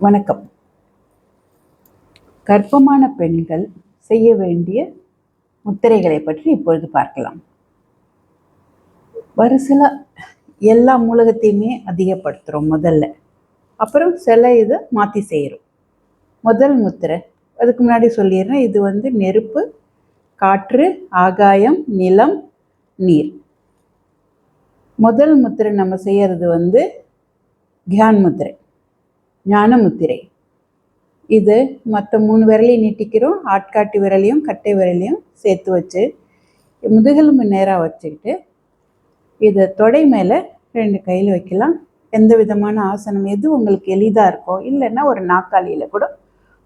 வணக்கம். கர்ப்பமான பெண்கள் செய்ய வேண்டிய முத்திரைகளை பற்றி இப்பொழுது பார்க்கலாம். வரிசையில் எல்லா மூலகத்தையுமே அதிகப்படுத்துகிறோம் முதல்ல. அப்புறம் சில இதை மாற்றி செய்கிறோம் முதல் முத்திரை அதுக்கு முன்னாடி சொல்லிடுறேன் இது வந்து நெருப்பு காற்று ஆகாயம் நிலம் நீர். முதல் முத்திரை நம்ம செய்கிறது வந்து கியான் முத்திரை. ஞானமுத்திரை. இது மற்ற மூணு விரலையும் நீட்டிக்கிறோம். ஆட்காட்டி விரலையும் கட்டை விரலையும் சேர்த்து வச்சு முதுகெலும்பு நேராக வச்சுக்கிட்டு இதை தொடை மேலே ரெண்டு கையில் வைக்கலாம். எந்த விதமான ஆசனம் எது உங்களுக்கு எளிதாக இருக்கோ இல்லைன்னா ஒரு நாக்காளியில் கூட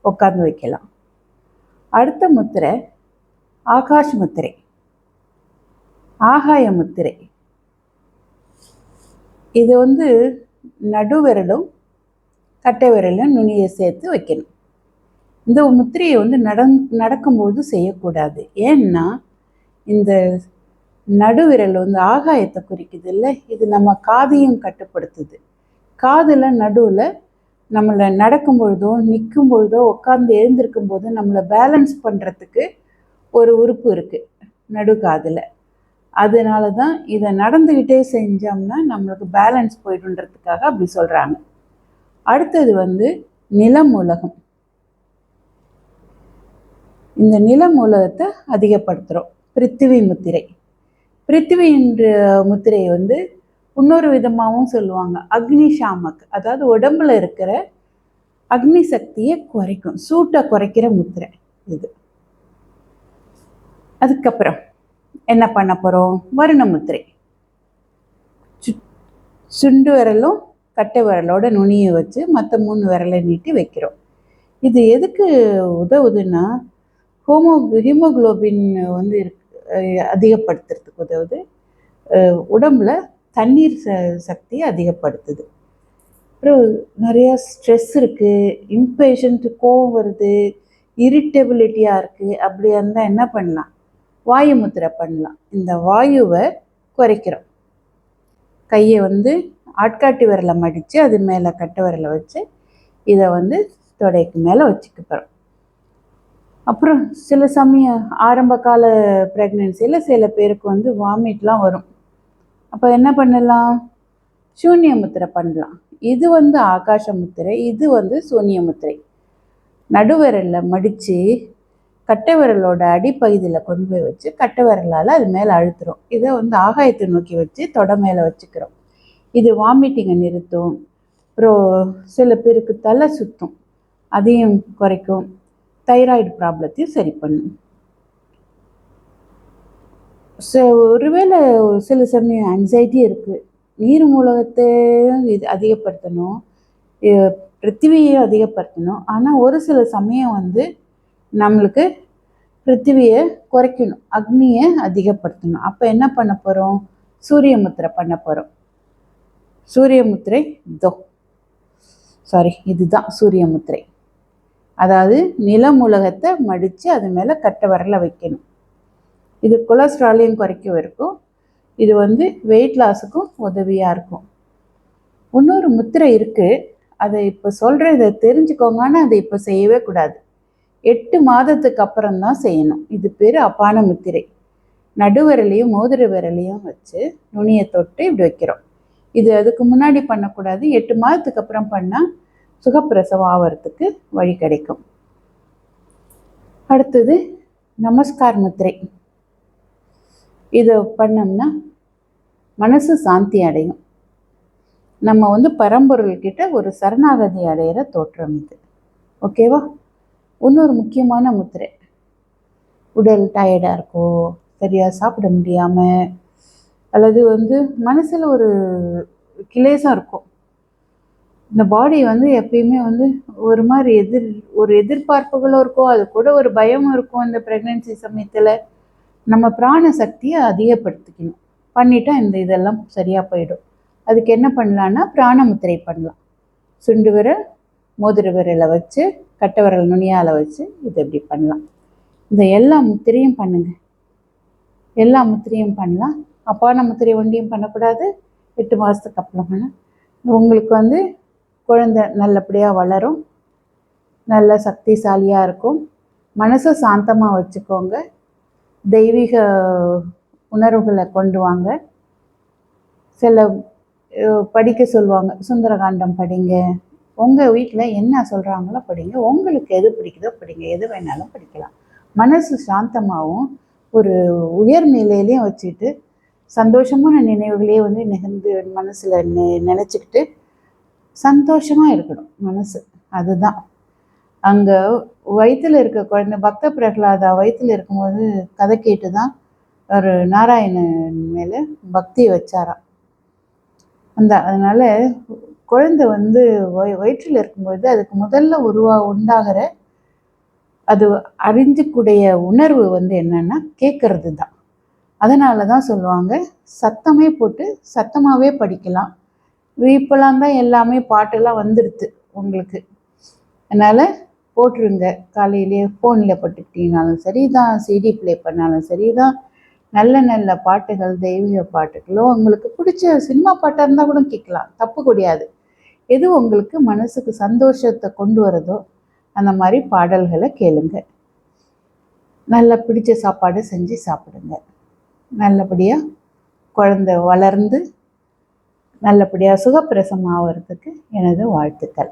உட்காந்து வைக்கலாம். அடுத்த முத்திரை ஆகாஷ் முத்திரை. ஆகாய முத்திரை. இது வந்து நடுவிரலும் கட்டை விரலில் நுனியை சேர்த்து வைக்கணும். இந்த முத்திரையை வந்து நடந் நடக்கும்போது செய்யக்கூடாது. ஏன்னா இந்த நடுவிரல் வந்து ஆகாயத்தை குறிக்குது இல்லை? இது நம்ம காதையும் கட்டுப்படுத்துது. காதில் நடுவில் நம்மளை நடக்கும் பொழுதோ நிற்கும் பொழுதோ உட்காந்து எழுந்திருக்கும் போது நம்மளை பேலன்ஸ் பண்ணுறதுக்கு ஒரு உறுப்பு இருக்குது நடுக்காதில் அதனால தான் இதை நடந்துக்கிட்டே செஞ்சோம்னா நம்மளுக்கு பேலன்ஸ் போயிடுன்றதுக்காக அப்படி சொல்கிறாங்க அடுத்தது வந்து நிலமூலகம் இந்த நிலமூலகத்தை அதிகப்படுத்துகிறோம் பிருத்திவி முத்திரை. பிருத்திவி என்ற முத்திரையை வந்து இன்னொரு விதமாகவும் சொல்லுவாங்க. அக்னி ஷாமக். அதாவது உடம்புல இருக்கிற அக்னி சக்தியை குறைக்கும். சூட்டை குறைக்கிற முத்திரை இது. அதுக்கப்புறம் என்ன பண்ண போகிறோம் வருண முத்திரை. சு- சுண்டு விரலும் கட்டை விரலோட நுனியை வச்சு மற்ற மூணு விரலை நீட்டி வைக்கிறோம். இது எதுக்கு உதவுதுன்னா ஹோமோ ஹீமோகுளோபின் வந்து இருக்கு அதிகப்படுத்துறதுக்கு உதவுது. உடம்புல தண்ணீர் ச சக்தியை அதிகப்படுத்துது. அப்புறம் நிறையா ஸ்ட்ரெஸ் இருக்குது இம்பேஷண்ட் கோவம் வருது இரிட்டபிலிட்டியாக இருக்குது அப்படி இருந்தால் என்ன பண்ணலாம்? வாயு முத்திரை பண்ணலாம். இந்த வாயுவை குறைக்கிறோம். கையை வந்து ஆட்காட்டி விரலை மடித்து அது மேலே கட்டை விரலை வச்சு இதை வந்து தொடைக்கு மேலே வச்சுக்க போகிறோம் அப்புறம் சில சமயம் ஆரம்ப கால ப்ரெக்னென்சியில் சில பேருக்கு வந்து வாமிட்லாம் வரும். அப்போ என்ன பண்ணலாம்? சூன்ய முத்திரை பண்ணலாம். இது வந்து ஆகாச முத்திரை இது வந்து சூன்ய முத்திரை. நடுவிரலில் மடித்து கட்டை விரலோட அடிப்பகுதியில் கொண்டு போய் வச்சு கட்டை விரலால் அது மேலே அழுத்துறோம் இதை வந்து ஆகாயத்தை நோக்கி வச்சு தொடை மேலே வச்சுக்கிறோம். இது வாமிட்டிங்கை நிறுத்தும். அப்புறம் சில பேருக்கு தலை சுத்தும். அதையும் குறைக்கும். தைராய்டு ப்ராப்ளத்தையும் சரி பண்ணும். ஸோ ஒருவேளை சில சமயம் ஆங்ஸைட்டி இருக்குது நீர் மூலகத்தை இது அதிகப்படுத்தணும். இ- பிருத்திவியை அதிகப்படுத்தணும். ஆனால் ஒரு சில சமயம் வந்து நம்மளுக்கு பிருத்திவியை குறைக்கணும். அக்னியை அதிகப்படுத்தணும். அப்போ என்ன பண்ண போகிறோம் சூரிய முத்திரை பண்ண போகிறோம் சூரியமுத்திரை தோ. சாரி இதுதான் சூரியமுத்திரை. அதாவது அதாவது நிலமுலகத்தை மடித்து அது மேலே கட்டை வரல வைக்கணும். இது கொலஸ்ட்ராலையும் குறைக்க இருக்கும். இது வந்து வெயிட் லாஸுக்கும் உதவியாக இருக்கும். இன்னொரு முத்திரை இருக்குது அதை இப்போ சொல்கிற இதை அதை இப்போ செய்யவே கூடாது. எட்டு மாதத்துக்கு அப்புறம் தான் செய்யணும். இது பேர் அப்பான முத்திரை நடுவிரலையும் மோதிர விரலையும் வச்சு நுனியை தொட்டு இப்படி வைக்கிறோம். இது அதுக்கு முன்னாடி பண்ணக்கூடாது. எட்டு மாதத்துக்கு அப்புறம் பண்ணால் சுகப்பிரசவம் ஆகிறதுக்கு வழி கிடைக்கும். அடுத்தது நமஸ்கார் முத்திரை. இதை பண்ணோம்னா மனசு சாந்தி அடையும். நம்ம வந்து பரம்பொருள்கிட்ட ஒரு சரணாகதி அடையிற தோற்றம் இது. ஓகேவா? இன்னொரு முக்கியமான முத்திரை. உடல் டயர்டாக இருக்கோ சரியாக சாப்பிட முடியாமல் அல்லது வந்து மனசில் ஒரு கிளேசம் இருக்கும். இந்த பாடி வந்து எப்பயுமே வந்து ஒரு மாதிரி எதிர் ஒரு எதிர்பார்ப்புகளும் இருக்கும் அது கூட ஒரு பயமும் இருக்கும் இந்த ப்ரெக்னென்சி சமயத்தில். நம்ம பிராண சக்தியை அதிகப்படுத்திக்கணும். பண்ணிட்டா இந்த இதெல்லாம் சரியாக போயிடும். அதுக்கு என்ன பண்ணலான்னா பிராண முத்திரை பண்ணலாம். சுண்டு விரல் மோதிர விரலை வச்சு கட்டை விரல் நுனியால் வச்சு இது இப்படி பண்ணலாம். இந்த எல்லா முத்திரையும் பண்ணுங்கள் எல்லா முத்திரையும் பண்ணலாம். அப்பான முத்திரை ஒண்டியும் பண்ணக்கூடாது. எட்டு மாதத்துக்கு அப்புறம் உங்களுக்கு வந்து குழந்தை நல்லபடியாக வளரும். நல்ல சக்திசாலியாக இருக்கும். மனசை சாந்தமாக வச்சுக்கோங்க. தெய்வீக உணர்வுகளை கொண்டு வாங்க. சில படிக்க சொல்லுவாங்க. சுந்தரகாண்டம் படிங்க. உங்கள் வீட்டில் என்ன சொல்கிறாங்களோ படிங்க. உங்களுக்கு எது பிடிக்குதோ படிங்க. எது வேணாலும் படிக்கலாம். மனசு சாந்தமாகவும் ஒரு உயர் நிலையிலையும் வச்சுட்டு சந்தோஷமான நினைவுகளையே வந்து நிகழ்ந்து மனசில் நெ நினச்சிக்கிட்டு சந்தோஷமாக இருக்கணும் மனசு. அதுதான். அங்கே வயிற்றில் இருக்க குழந்தை பக்த பிரகலாதா வயிற்றில் இருக்கும்போது கதை கேட்டு தான் ஒரு நாராயணன் மேலே பக்தி வச்சாராம் அந்த அதனால் குழந்தை வந்து வய வயிற்றில் இருக்கும்போது அதுக்கு முதல்ல உருவா உண்டாகிற அது அறிஞ்சிக்கூடிய உணர்வு வந்து என்னன்னா கேட்கறது தான் அதனால தான் சொல்லுவாங்க சத்தமே போட்டு சத்தமாகவே படிக்கலாம். இப்போலாம் தான் எல்லாமே பாட்டெல்லாம் வந்துடுது உங்களுக்கு. அதனால் போட்டுருங்க. காலையிலேயே ஃபோனில் போட்டுக்கிட்டீங்கனாலும் சரி தான் சிடி ப்ளே பண்ணாலும் சரி தான் நல்ல நல்ல பாட்டுகள் தெய்வீக பாட்டுகளோ உங்களுக்கு பிடிச்ச சினிமா பாட்டாக இருந்தால் கூட கேட்கலாம். தப்பு கிடையாது. எது உங்களுக்கு மனசுக்கு சந்தோஷத்தை கொண்டு வரதோ அந்த மாதிரி பாடல்களை கேளுங்க. நல்லா பிடிச்ச சாப்பாடு செஞ்சு சாப்பிடுங்க. நல்லபடியாக குழந்த வளர்ந்து நல்லபடியாக சுகப்பிரசம் ஆகிறதுக்கு எனது வாழ்த்துக்கள்.